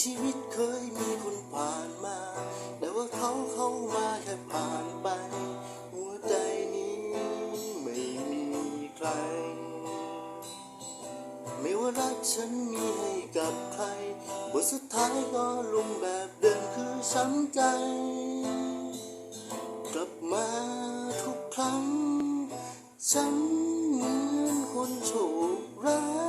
ชีวิตเคยมีคนผ่านมา แต่ว่าเขาเข้ามาแค่ผ่านไป หัวใจนี้ไม่มีใคร ไม่ว่ารักฉันมีให้กับใคร บทสุดท้ายก็ลงแบบเดิมคือช้ำใจ กลับมาทุกครั้ง ฉันเหมือนคนโชคร้าย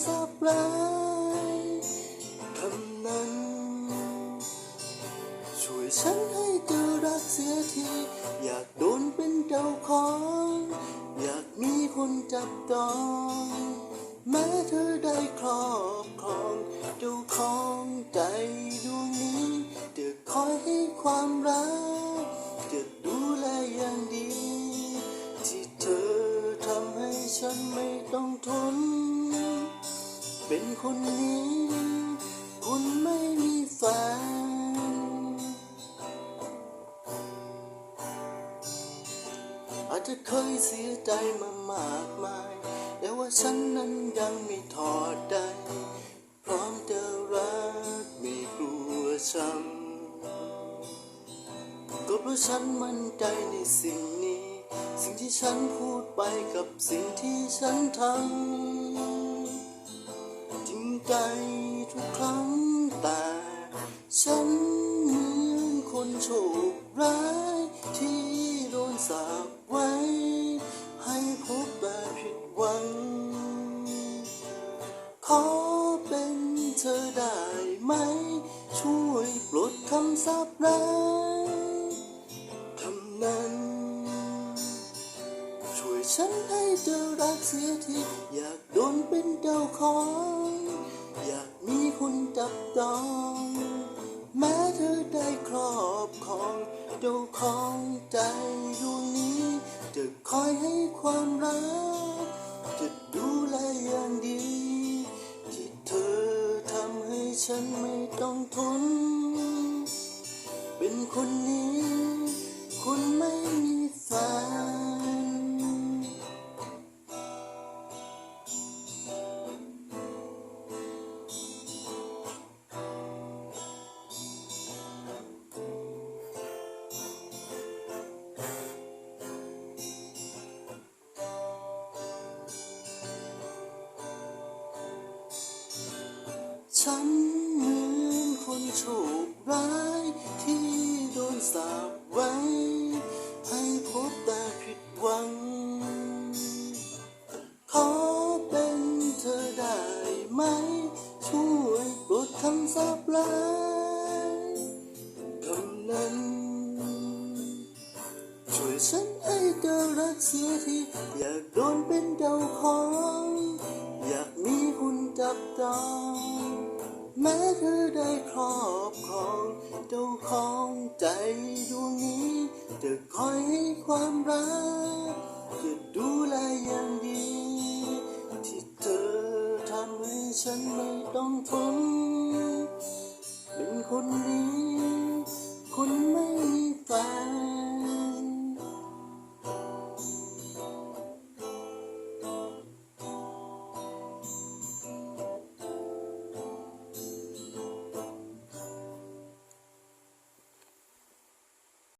ลดคำสาปร้ายคำนั้น ช่วยฉันให้เจอรักเสียที อยากโดนเป็นเจ้าของ อยากมีคนจับต้อง แม้เธอได้ครอบ เป็นคนนี้ คุณไม่มีแฟนอาจจะเคยเสียใจมามากมาย แต่ว่าฉันนั้นยังไม่ถอดใจพร้อมจะรักไม่กลัวช้ำก็เพราะฉันมั่นใจในสิ่งนี้ สิ่งที่ฉันพูดไปกับสิ่งที่ฉันทำ ใจทุกครั้งแต่ฉันเหมือนคนโชคร้ายที่โดนสาปไว้ ให้พบแต่ผิดหวัง ขอเป็นเธอได้ไหม ช่วยปลดคำสาปร้ายคำนั้น ช่วยฉันให้เจอรักเสียทีอยาก เจ้าของใจดวงนี้ จะคอยให้ความรัก จะดูแลอย่างดี ที่เธอทำให้ฉันไม่ต้องทน เป็นคนนี้คุณ ฉันเหมือนคนโชคร้ายที่โดนสาปไว้ ให้พบแต่ผิดหวัง ขอเป็นเธอได้ไหม ช่วยปลดคำสาปร้ายคำนั้น ช่วยฉันให้เจอรักเสียทีอยากโดนเป็นเจ้าของ อยากมีคุณจับต้อง แม้เธอได้ครอบครองเจ้าของใจดวงนี้ จะคอยให้ความรัก จะดูแลอย่างดี ที่เธอทำให้ฉันไม่ต้องทนเป็นคนดีคน